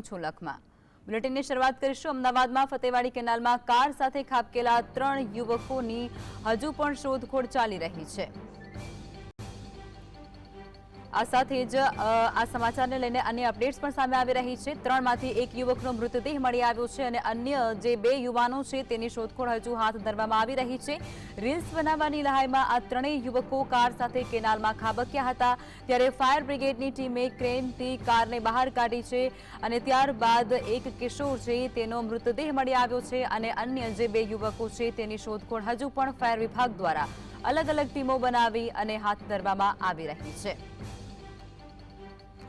છું લખમાં. બુલેટિનની શરૂઆત કરીશું. અમદાવાદમાં ફતેવાડી કેનાલમાં કાર સાથે ખાબકેલા ત્રણ યુવકોની હજુ પણ શોધખોળ ચાલી રહી છે. આ સાથે જ આ સમાચારને લઈને અન્ય અપડેટ્સ પણ સામે આવી રહી છે. ત્રણમાંથી એક યુવકનો મૃતદેહ મળી આવ્યો છે અને અન્ય જે બે યુવાનો છે તેની શોધખોળ હજુ હાથ ધરવામાં આવી રહી છે. રીલ્સ બનાવવાની લહાઈમાં આ ત્રણેય યુવકો કાર સાથે કેનાલમાં ખાબક્યા હતા. ત્યારે ફાયર બ્રિગેડની ટીમે ક્રેનથી કારને બહાર કાઢી છે અને ત્યારબાદ એક કિશોર છે તેનો મૃતદેહ મળી આવ્યો છે અને અન્ય જે બે યુવકો છે તેની શોધખોળ હજુ પણ ફાયર વિભાગ દ્વારા અલગ અલગ ટીમો બનાવી અને હાથ ધરવામાં આવી રહી છે.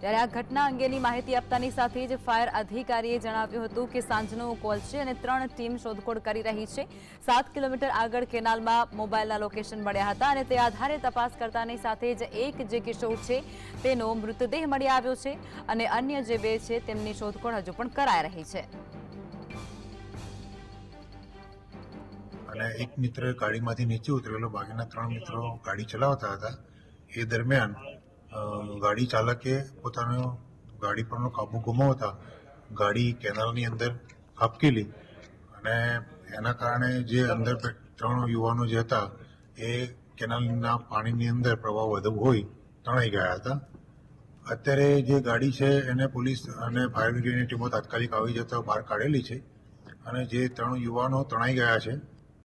ત્યારે આ ઘટના અંગેની માહિતી આપતાની સાથે જ ફાયર અધિકારીએ જણાવ્યું હતું કે સાંજનો કોલ છે અને ત્રણ ટીમ શોધખોળ કરી રહી છે. સાત કિલોમીટર આગળ કેનાલમાં મોબાઈલના લોકેશન મળ્યા હતા અને તે આધારે તપાસ કરતાની સાથે જ એક જે કિશોર છે તેનો મૃતદેહ મળી આવ્યો છે અને અન્ય જે બે છે તેમની શોધખોળ હજુ પણ કરાઈ રહી છે. અને એક મિત્ર ગાડીમાંથી નીચે ઉતરેલો, બાકીના ત્રણ મિત્રો ગાડી ચલાવતા હતા. એ દરમિયાન ગાડી ચાલકે પોતાનો ગાડી પરનો કાબુ ગુમાવતા ગાડી કેનાલની અંદર ખાબકેલી અને એના કારણે જે અંદર ત્રણ યુવાનો જે હતા એ કેનાલના પાણીની અંદર પ્રવાહ વધુ હોય તણાઈ ગયા હતા. અત્યારે જે ગાડી છે એને પોલીસ અને ફાયર બ્રિગેડની ટીમો તાત્કાલિક આવી જતા બહાર કાઢેલી છે અને જે ત્રણ યુવાનો તણાઈ ગયા છે